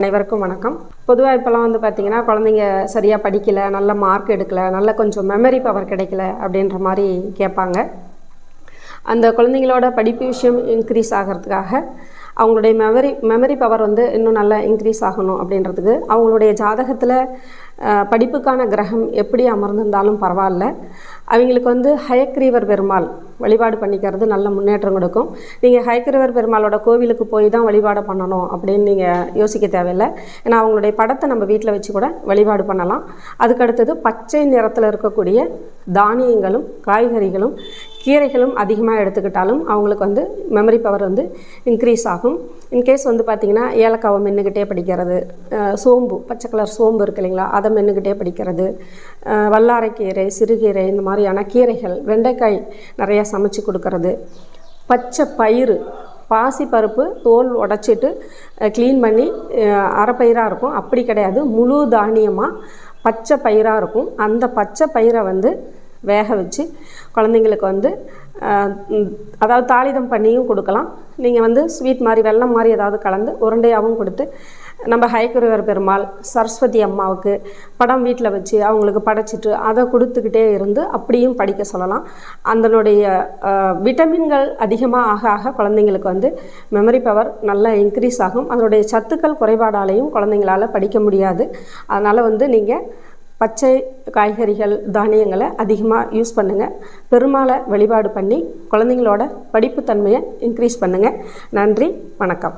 அனைவருக்கும் வணக்கம். பொதுவாக இப்போல்லாம் வந்து பார்த்திங்கன்னா குழந்தைங்க சரியாக படிக்கலை நல்ல மார்க் எடுக்கலை நல்ல கொஞ்சம் மெமரி பவர் கிடைக்கல அப்படின்ற மாதிரி கேட்பாங்க. அந்த குழந்தைங்களோட படிப்பு விஷயம் இன்க்ரீஸ் ஆகிறதுக்காக அவங்களுடைய மெமரி மெமரி பவர் வந்து இன்னும் நல்லா இன்க்ரீஸ் ஆகணும் அப்படின்றதுக்கு அவங்களுடைய ஜாதகத்தில் படிப்புக்கான கிரகம் எப்படி அமர்ந்திருந்தாலும் பரவாயில்ல. அவங்களுக்கு வந்து ஹயக்ரீவர் பெருமாள் வழிபாடு பண்ணிக்கிறது நல்ல முன்னேற்றம் கொடுக்கும். நீங்கள் ஹயக்ரீவர் பெருமாளோட கோவிலுக்கு போய் தான் வழிபாடு பண்ணணும் அப்படின்னு நீங்கள் யோசிக்க தேவையில்லை. ஏன்னா அவங்களுடைய படத்தை நம்ம வீட்டில் வச்சு கூட வழிபாடு பண்ணலாம். அதுக்கடுத்தது பச்சை நிறத்தில் இருக்கக்கூடிய தானியங்களும் காய்கறிகளும் கீரைகளும் அதிகமாக எடுத்துக்கிட்டாலும் அவங்களுக்கு வந்து மெமரி பவர் வந்து இன்க்ரீஸ் ஆகும். இன்கேஸ் வந்து பார்த்திங்கன்னா ஏலக்காவை மென்னுக்கிட்டே படிக்கிறது சோம்பு பச்சை கலர் சோம்பு இருக்கு இல்லைங்களா அதை மென்னுக்கிட்டே படிக்கிறது வல்லாரைக்கீரை சிறுகீரை இந்த மாதிரியான கீரைகள் வெண்டைக்காய் நிறையா சமைச்சு கொடுக்கறது. பச்சை பயிறு பாசி பருப்பு தோல் உடச்சிட்டு க்ளீன் பண்ணி அரைப்பயிராக இருக்கும். அப்படி கிடையாது. முழு தானியமாக பச்சை பயிராக இருக்கும். அந்த பச்சை பயிரை வந்து வேக வச்சு குழந்தைங்களுக்கு வந்து அதாவது தாளிதம் பண்ணியும் கொடுக்கலாம். நீங்கள் வந்து ஸ்வீட் மாதிரி வெள்ளம் மாதிரி ஏதாவது கலந்து உருண்டையாகவும் கொடுத்து நம்ம ஹயக்குருவர் பெருமாள் சரஸ்வதி அம்மாவுக்கு படம் வீட்டில் வச்சு அவங்களுக்கு படைச்சிட்டு அதை கொடுத்துக்கிட்டே இருந்து அப்படியும் படிக்க சொல்லலாம். அதனுடைய விட்டமின்கள் அதிகமாக ஆக ஆக குழந்தைங்களுக்கு வந்து மெமரி பவர் நல்லா இன்க்ரீஸ் ஆகும். அதனுடைய சத்துக்கள் குறைபாடாலையும் குழந்தைங்களால் படிக்க முடியாது. அதனால் வந்து நீங்கள் பச்சை காய்கறிகள் தானியங்களை அதிகமாக யூஸ் பண்ணுங்கள் பெருமாளை வழிபாடு பண்ணி குழந்தைங்களோட படிப்புத்தன்மையை இன்க்ரீஸ் பண்ணுங்கள் நன்றி வணக்கம்.